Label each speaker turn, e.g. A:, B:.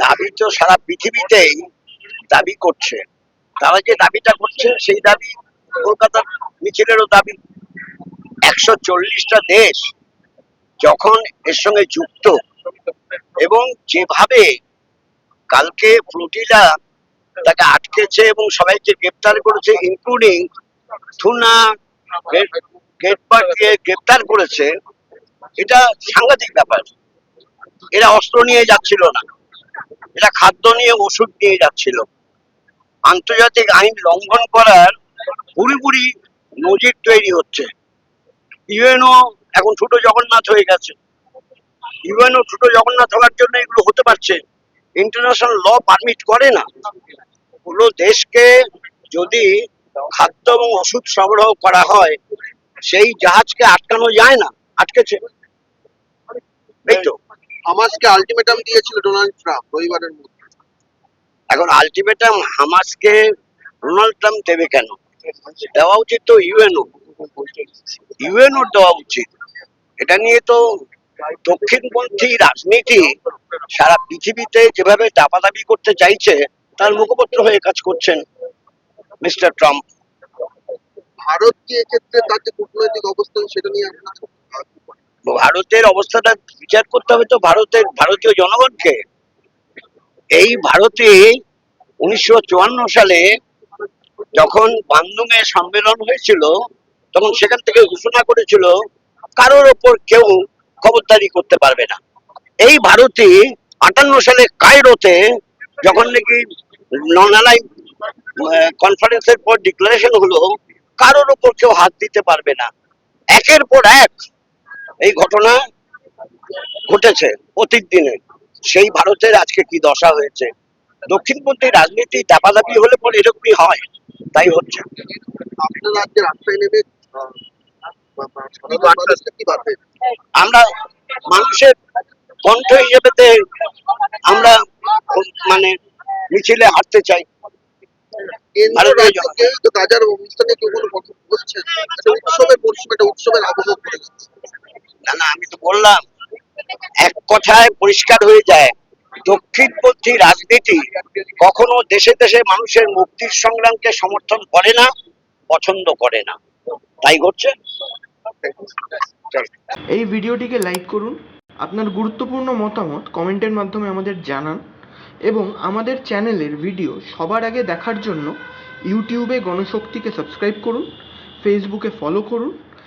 A: দাবি তো সারা পৃথিবীতেই দাবি করছে। তারা যে দাবিটা করছে, সেই দাবি কলকাতার মিছিলেরও দাবি। একশো চল্লিশটা দেশ যখন এর সঙ্গে যুক্ত এবং যেভাবে কালকে ফ্লুটিলা তাকে আটকেছে এবং সবাইকে গ্রেপ্তার করেছে ইনক্লুডিং থুনা গেট গ্রেপ্তার করেছে, এটা সাংঘাতিক ব্যাপার। এরা অস্ত্র নিয়ে যাচ্ছিল না। এরা খাদ্য নিয়ে ওষুধ নিয়ে যাচ্ছিল। আন্তর্জাতিক আইন লঙ্ঘন করার পুরোপুরি নজির তৈরি হচ্ছে। ইউএনও এখন ছোট জগন্নাথ হয়ে গেছে। ইউএনও ছোট জগন্নাথ হওয়ার জন্য এগুলো হতে পারছে। ইন্টারন্যাশনাল ল পারমিট করে না। কোনো দেশকে যদি খাদ্য এবং ওষুধ সরবরাহ করা হয়, সেই জাহাজকে আটকানো যায় না, আটকেছে। এই তো।
B: হামাসকে আলটিমেটাম দিয়েছিল ডোনাল্ড ট্রাম্প রবিবারের মধ্যে।
A: এখন আলটিমেটাম হামাসকে ডোনাল্ড ট্রাম্প দেবে কেন? দেওয়া উচিত তো ইউএনও ইউএনও দেওয়া উচিত। এটা নিয়ে তো দক্ষিণপন্থী রাজনীতি সারা পৃথিবীতে যেভাবে দাপাদাপি করতে চাইছে তার মুখপত্র হয়ে কাজ করছেন মিস্টার ট্রাম্প।
B: ভারত কি এক্ষেত্রে তার যে কূটনৈতিক অবস্থান সেটা নিয়ে আপনার
A: ভারতের অবস্থাটা বিচার করতে হবে তো ভারতের, ভারতীয় জনগণকে। এই ভারতে উনিশশো চুয়ান্ন সালে যখন বান্দুঙে সম্মেলন হয়েছিল, তখন সেখান থেকে ঘোষণা করেছিল, কারোর ওপর কেউ খবরদারি করতে পারবে না। এই ভারতে আটান্ন সালে কায়রোতে যখন নাকি ননালাই কনফারেন্সের পর ডিক্লারেশন হলো, কারোর ওপর কেউ হাত দিতে পারবে না। একের পর এক এই ঘটনা ঘটেছে অতীত দিনে। সেই ভারতের আজকে কি দশা হয়েছে? দক্ষিণপন্থী রাজনীতি দাপাদাপি হলে পরে এরকমই হয় তাই হচ্ছে।
B: আপনার আজকে রাস্তায় নেমে
A: আমরা মানুষের কণ্ঠ হিসেবে আমরা মানে মিছিলে হাঁটতে চাই।
B: কেন্দ্র
A: ভারতীয়
B: রাজ্যে
A: জনতা।
B: কেউ তো গাজার অনুষ্ঠানে কেউ কোনো কথা বলছেন উৎসবের একটা উৎসবের আবহ পড়ে যাচ্ছে।
A: না না, আমি তো বললাম, এক কথায় পরিষ্কার হয়ে যায়, দক্ষিণপন্থী রাজনীতি কখনো দেশে দেশে মানুষের মুক্তির সংগ্রামকে সমর্থন করে না, পছন্দ করে না। তাই ঘটছে।
C: এই ভিডিওটিকে লাইক করুন, আপনার গুরুত্বপূর্ণ মতামত কমেন্টের মাধ্যমে আমাদের জানান এবং আমাদের চ্যানেলের ভিডিও সবার আগে দেখার জন্য ইউটিউবে গণশক্তিকে সাবস্ক্রাইব করুন, ফেসবুকে ফলো করুন